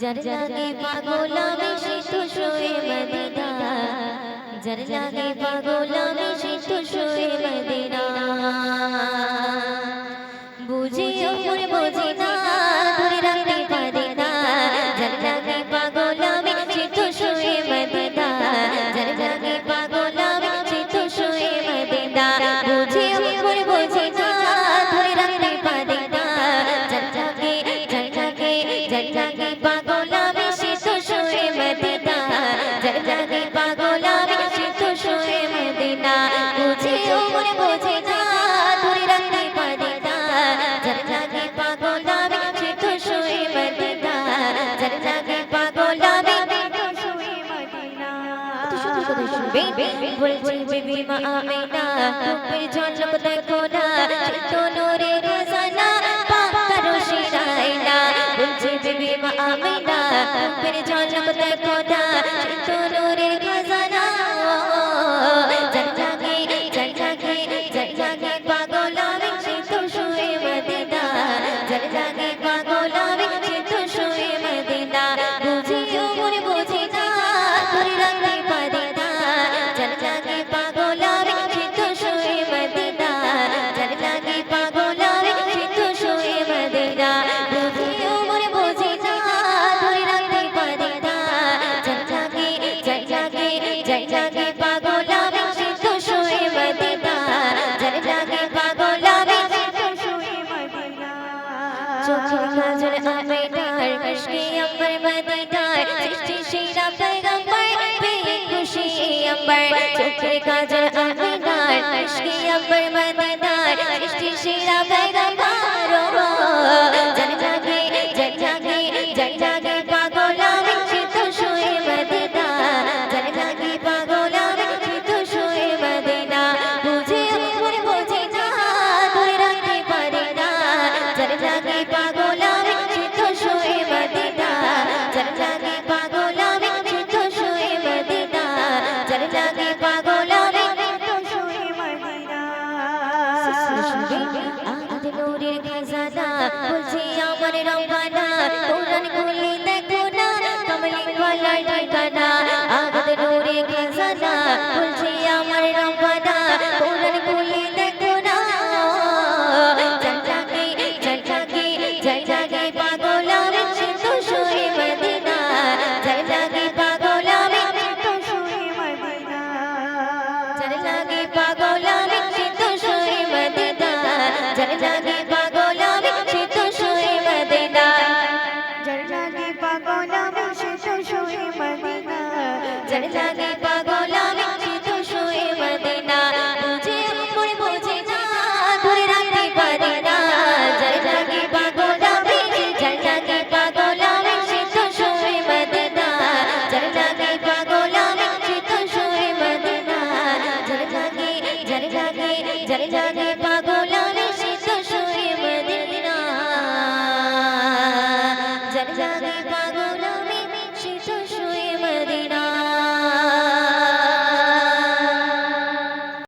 যার লাগে পাগল আমি সে তো শুয়ে মদিনা যার লাগে পাগল আমি সে তো শুয়ে মদিনা বুঝি ওমর বুঝি না ধরে রাখতে পারি না যার লাগে পাগল আমি সে তো শুয়ে মদিনা যার লাগে পাগল আমি সে তো শুয়ে মদিনা বুঝি ওমর বুঝি না ধরে রাখতে পারি না যার লাগে যার লাগে যার লাগে এত শুনবে বলছি বিবি মা আমিনা রূপের ঝলক দেখো না চিত্ত নূরে খাজানা পাকার শিরাইনা বলছি বিবি মা আমিনা রূপের ঝলক দেখো না চিত্ত মদিনার সৃষ্টি শিরা পেগম্বর পেয়ে খুশি আম্বার। চোখের কাজল আমেদার কশকে আম্বার মদিনার নূরের বলছি আমার রব্বানা কোরআন খুলে দেখো না। জাগে জাগে জাগে পাগল আমি চিত্ত শুয়ে মদিনা। জাগে পাগল আমি চিত্ত শুয়ে মদিনা। জাগে পাগল আমি চিত্ত শুয়ে মদিনা। জাগে পাগল আমি চিত্ত শুয়ে মদিনা। জাগে পাগল আমি তো শুয়ে মদিনা। জাগে পাগল পাগল